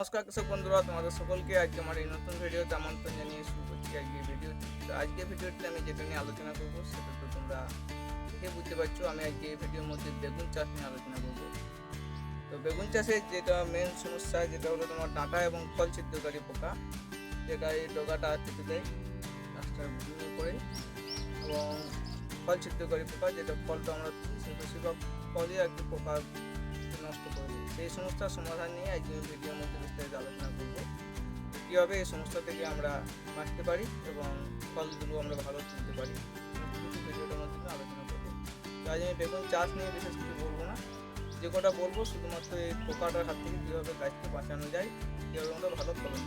নমস্কার কৃষক বন্ধুরা, তোমাদের সকলকে আজকে আমার এই নতুন ভিডিওতে আমন্ত্রণ জানিয়ে শুরু করছি আজকে ভিডিও তো। আজকে ভিডিওতে আমি যেটা নিয়ে আলোচনা করব, সেটা তো তোমরা দেখে বুঝতে পারছ, আমি আজকে এই ভিডিওর মধ্যে বেগুন চাষ নিয়ে আলোচনা করব। তো বেগুন চাষের যেটা মেন সমস্যা, যেটা হলো তোমার ডাঁটা এবং ফল ছিদ্রকারী পোকা। যেটা এই ডগাটা কেটে দেয়, গাছটা ভেঙে পড়ে। এবং ফল ছিদ্রকারী পোকা, যেটা ফলটা আমরা বেশিরভাগ ফলই আর কি পোকা নষ্ট করে দেয় সেই সমস্যার সমাধান নিয়ে আজকে ভিডিওর মধ্যে বিস্তারিত আলোচনা করব। কীভাবে এই সমস্যা থেকে আমরা বাঁচতে পারি এবং ফলগুলো আমরা ভালো তুলতে পারি। ভিডিওটার মধ্যে আলোচনা করব। তো আজ আমি বেগুন চাষ নিয়ে বিশেষ কিছু বলব না। যে কটা বলব, শুধুমাত্র এই পোকাটার হাত থেকে কীভাবে গাছকে বাঁচানো যায়, কীভাবে আমরা ভালো ফলন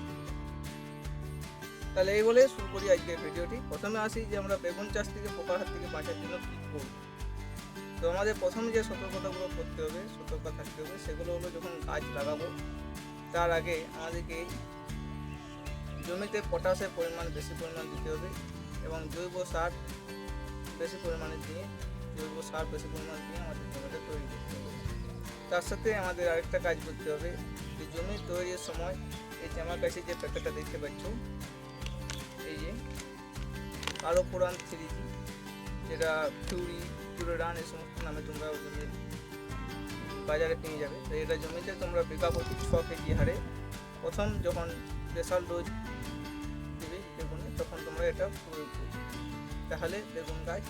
তাহলে এই বলে শুরু করি আজকের ভিডিওটি। প্রথমে আসি যে আমরা বেগুন চাষ থেকে পোকার হাত থেকে বাঁচার জন্য কী করব। তো আমাদের প্রথম যে সতর্কতাগুলো করতে হবে, সতর্ক থাকতে হবে, সেগুলো হলো যখন গাছ লাগাবো, তার আগে আমাদেরকে জমিতে পটাশের পরিমাণ বেশি পরিমাণ দিতে হবে এবং জৈব সার বেশি পরিমাণে দিয়ে, জৈব সার বেশি পরিমাণ দিয়ে আমাদের জমিটা তৈরি করতে হবে। তার সাথে আমাদের আরেকটা কাজ করতে হবে, যে জমি তৈরির সময় এই যে আমার কাছে যে প্যাকেটটা দেখতে পাচ্ছ, এই যে কালো পুরান থ্রি যেটা ফিউরি রান এই সমস্ত নামে তোমরা জমি বাজারে পেয়ে যাবে। তো এটা জমিতে তোমরা বিঘা প্রতি ছ কেজি হারে প্রথম যখন স্পেশাল ডোজ দেবে বেগুনে, তখন তোমরা এটা প্রয়োগ করবে। তাহলে বেগুন গাছ,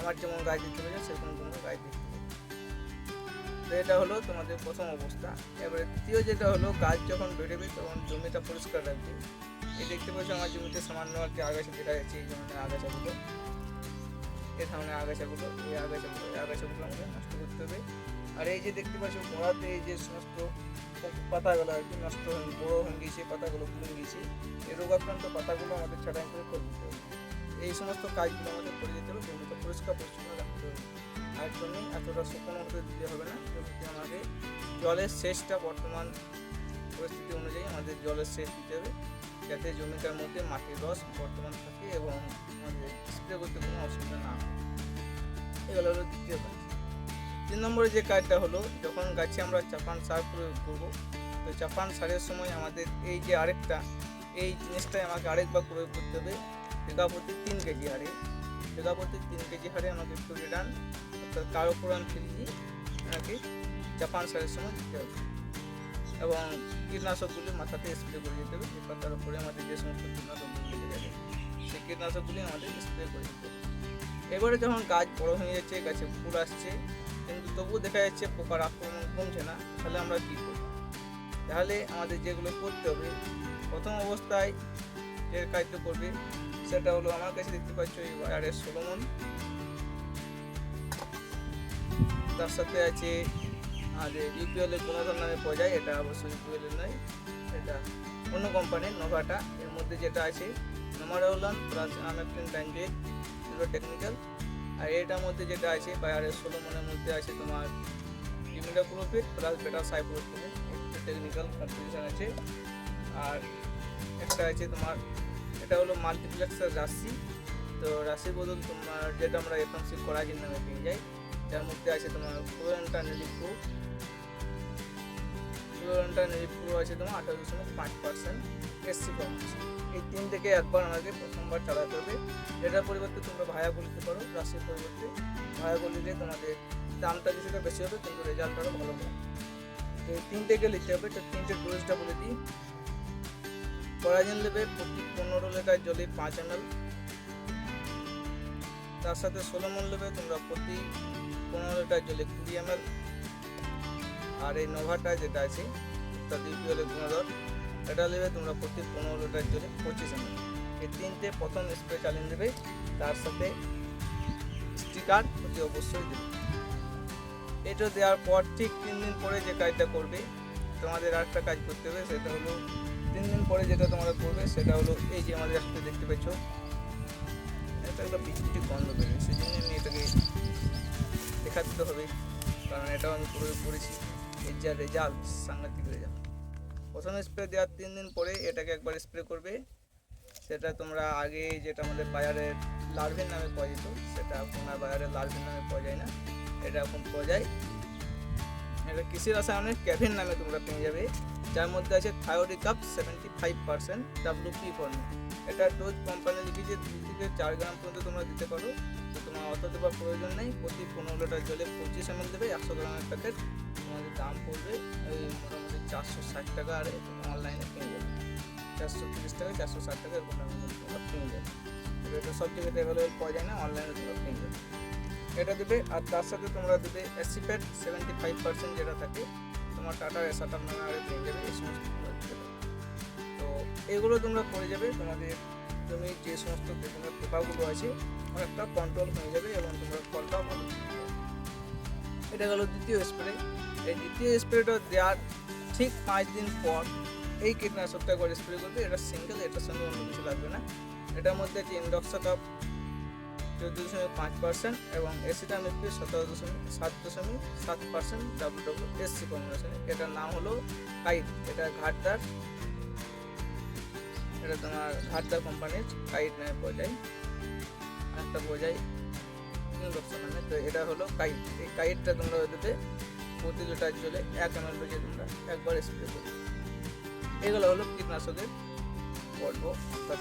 আমার যেমন গাছ দিতে পেরেছে সেরকম তোমরা গাছ দিতে পারবে তো এটা হলো তোমাদের প্রথম অবস্থা। এবারে দ্বিতীয় যেটা হলো, গাছ যখন বেরোবে, তখন জমিটা পরিষ্কার রাখবে। এই দেখতে পাচ্ছ আমার জমিতে সামান্য আর কি আগাছা দেখা যাচ্ছে, এই ধরনের আগাছাগুলো। এই ধরনের আগাছাগুলো এই আগাছাগুলো এই আগাছাগুলো আমাদের নষ্ট করতে হবে। আর এই যে দেখতে পাচ্ছ গোড়াতে এই যে সমস্ত পাতাগুলো আর কি নষ্ট হয়ে বড়ো হয়ে গিয়েছে পাতাগুলো পুড়ে গিয়েছে এই রোগাক্রান্ত পাতাগুলো আমাদের ছাটাই করে করে দিতে হবে। এই সমস্ত কাজগুলো আমাদের করে দিতে হবে জমিটা পরিষ্কার পরিচ্ছন্ন রাখতে হবে। আর জমি এতটা শুকনো হতে দিতে হবে না, জমিতে আমাদের জলের সেচটা বর্তমান পরিস্থিতি অনুযায়ী আমাদের জলের সেচ দিতে হবে, যাতে জমিটার মধ্যে মাটির রস বর্তমান থাকে এবং আমাদের স্প্রে করতে অসুবিধা না। এগুলো হলো দ্বিতীয় কাজ। তিন নম্বরে যে কাজটা হলো, যখন গাছে আমরা চাপান সার প্রয়োগ করব, তো চাপান সারের সময় আমাদের এই যে আরেকটা, এই জিনিসটাই আমাকে আরেকবার প্রয়োগ করতে হবে। বিঘা প্রতি তিন কেজি হারে। বিঘা প্রতি তিন কেজি হারে আমাকে ফ্লোরিডান অর্থাৎ কারও পুরান ফিরিজি আমাকে চাপান সারের সময় দিতে হবে। এবং কীটনাশকগুলি মাথাতে স্প্রে করে দিতে হবে। যে পাতার উপরে আমাদের যে সমস্ত কীটনাশকগুলি লেগে যাবে সেই কীটনাশকগুলি আমাদের স্প্রে করে দিতে হবে। এবারে যখন গাছ বড় হয়ে যাচ্ছে, গাছে ফুল আসছে, কিন্তু তবুও দেখা যাচ্ছে পোকার আক্রমণ কমছে না, তাহলে আমরা কী করব? তাহলে আমাদের যেগুলো করতে হবে, প্রথম অবস্থায় যে কাজটা করবে, সেটা হলো আমার কাছে দেখতে পাচ্ছ এই ওয়ারের সোলোমন তার সাথে আছে আমাদের ইউপিএল এর গুণধর নামে পাওয়া যায়, এটা অবশ্যই ইউপিএল এর নয়, এটা অন্য কোম্পানির নোভাটা এর মধ্যে যেটা আছে নোমারোলান প্লাস আমেকটিন ব্যান্ডেড জিরো টেকনিক্যাল আর এটার মধ্যে যেটা আছে বায়ারের ষোলো মনের মধ্যে আছে তোমার ইমিডাক্লোপিড প্লাস বেটা সাইপ্রোপিড একটু টেকনিক্যাল কনফিউশন আছে। আর একটা আছে তোমার, এটা হলো মাল্টিপ্লেক্সের রাশি। তো রাশির বদল তোমার যেটা আমরা এফএমসি করাজিন নামে পেয়ে যাই, যার মধ্যে আছে তোমার ফ্লোরেন্টা নেলিপ্রো ফ্লোরেন্টা নেলিপ্রো আছে তোমার আঠারো দশমিক পাঁচ পার্সেন্ট এসসি ফর্মেশন এই তিন থেকে একবার আমাকে প্রথমবার চালাতে হবে। এটার পরিবর্তে তোমরা ভায়া বলতে পারো, রাশির পরিবর্তে। ভায়া বলিলে তোমাদের দামটা কিছুটা বেশি হবে, কিন্তু রেজাল্ট ভালো হবে। তো এই তিনটেকে নিতে হবে, তো তিনটে ডোজটা বলে দিই। করাজিন নেবে প্রতি পনেরো লিটার জলে পাঁচ এম তার সাথে ষোলো ষোলোমন নেবে তোমরা প্রতি পনেরো লিটার জলে কুড়ি এম আর এই নোভাটা যেটা আছে অর্থাৎ ইউপিএলের গুণধর, এটা নেবে তোমরা প্রতি পনেরো লিটার জলে পঁচিশ এম এই তিনটে প্রথম স্প্রে চালিয়ে দেবে, তার সাথে স্টিকার অতি অবশ্যই দেবে। এটা দেওয়ার পর ঠিক তিন দিন পরে যে কাজটা করবে, তোমাদের আরেকটা কাজ করতে হবে, সেটা হলো তিন দিন পরে যেটা তোমরা করবে, সেটা হলো এই যে আমাদের একটু দেখতে পাচ্ছ এটা একটা বিচ্ছিটি গন্ধ বেরোবে সেই জন্য আমি এটাকে দেখাতে তো হবে, কারণ এটাও আমি প্রয়োগ করেছি এর যা রেজাল্ট, সাংঘাতিক রেজাল্ট। প্রথম স্প্রে দেওয়ার তিন দিন পরে এটাকে একবার স্প্রে করবে। সেটা তোমরা আগে যেটা আমাদের বাজারে লার্ভের নামে পাওয়া যেত, সেটা এখন বাজারে লার্ভের নামে পাওয়া যায় না। এটা এখন পাওয়া যায়। এটা কৃষি রাসায়নিক ক্যাভিন নামে তোমরা পেয়ে যাবে, যার মধ্যে আছে থায়োডিকাপ সেভেন্টি ফাইভ পার্সেন্ট ডাব্লুপি ফর্মে এটা ডোজ কোম্পানি লিখেছে দুই থেকে চার গ্রাম পর্যন্ত তোমরা দিতে পারো, তো তোমার অত দেওয়ার প্রয়োজন নেই। প্রতি পনেরো লিটার জলে পঁচিশ এম দেবে, একশো গ্রামের প্যাকেট তোমাদের দাম পড়বে এই মোটামুটি চারশো ষাট টাকা আর তুমি অনলাইনে পেয়ে যাবে। চারশো তিরিশ টাকা, চারশো ষাট টাকা এরকম দামের মধ্যে তোমরা পেয়ে যাবে। এটা সব জায়গাতে অ্যাভেলেবেল পাওয়া যায় না অনলাইনে তোমরা পেয়ে যাবে। এটা দেবে, আর তার সাথে তোমরা দেবে অ্যাসিপেট সেভেন্টি ফাইভ পার্সেন্ট যেটা থাকে, তোমার টাটার এসাটার নামে আরে পেয়ে যাবে এই সমস্ত। তো এগুলো তোমরা করে যাবে, তোমাদের জমির যে সমস্ত বেগুনের পোকাগুলো আছে, অনেকটা কন্ট্রোল হয়ে যাবে এবং তোমরা ফলটাও ভালো। এটা গেলো দ্বিতীয় স্প্রে এই দ্বিতীয় স্প্রেটা দেওয়ার ঠিক পাঁচ দিন পর এই কীটনাশকটা করে স্প্রে করবে এটা সিঙ্গেল এটার সঙ্গে অন্য কিছু লাগবে না এটার মধ্যে আছে ইন্ডক্সাকাপ চোদ্দ দশমিক পাঁচ পার্সেন্ট এবং এসিটা এসিটামিপি সতেরো দশমিক সাত দশমিক সাত পার্সেন্ট ডাব্লু ডাব্লু এসসি কম্বিনেশনে এটার নাম হলো কাইট। এটা ঘাটদার। এটা তোমার ঘাটদার কোম্পানির কাইট নামে যায় একটা ইন্ডক্সন নামে। তো এটা হলো কাইট। এই কাইটটা তোমরা দেবে প্রতি লিটার জলে এক এম এল ডোজে তোমরা একবার স্প্রে করবে এগুলো হলো কীটনাশকের পর্ব। অর্থাৎ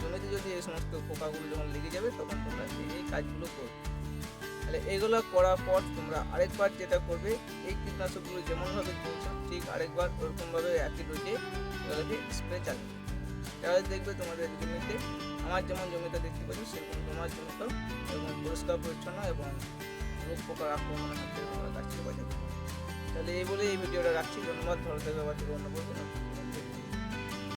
জমিতে যদি এই সমস্ত পোকাগুলো যখন লেগে যাবে, তখন কাজগুলো করবে তাহলে এগুলো করার পর তোমরা আরেকবার যেটা করবে, এই কীটনাশকগুলো যেমনভাবে চলছে ঠিক আরেকবার ওরকমভাবে একই ডোজে এগুলোকে স্প্রে চালিয়ে দেবে। তাহলে দেখবে তোমাদের জমিতে, আমার যেমন জমিটা দেখতে পাচ্ছি, সেরকম তোমার জমিতেও এবং পরিষ্কার, পরিচ্ছন্ন এবং রোগ পোকার আক্রমণের হাত থেকে তোমরা তাহলে এই বলে এই ভিডিওটা রাখছি। ধন্যবাদ, ভালো থেকে, আবার অন্য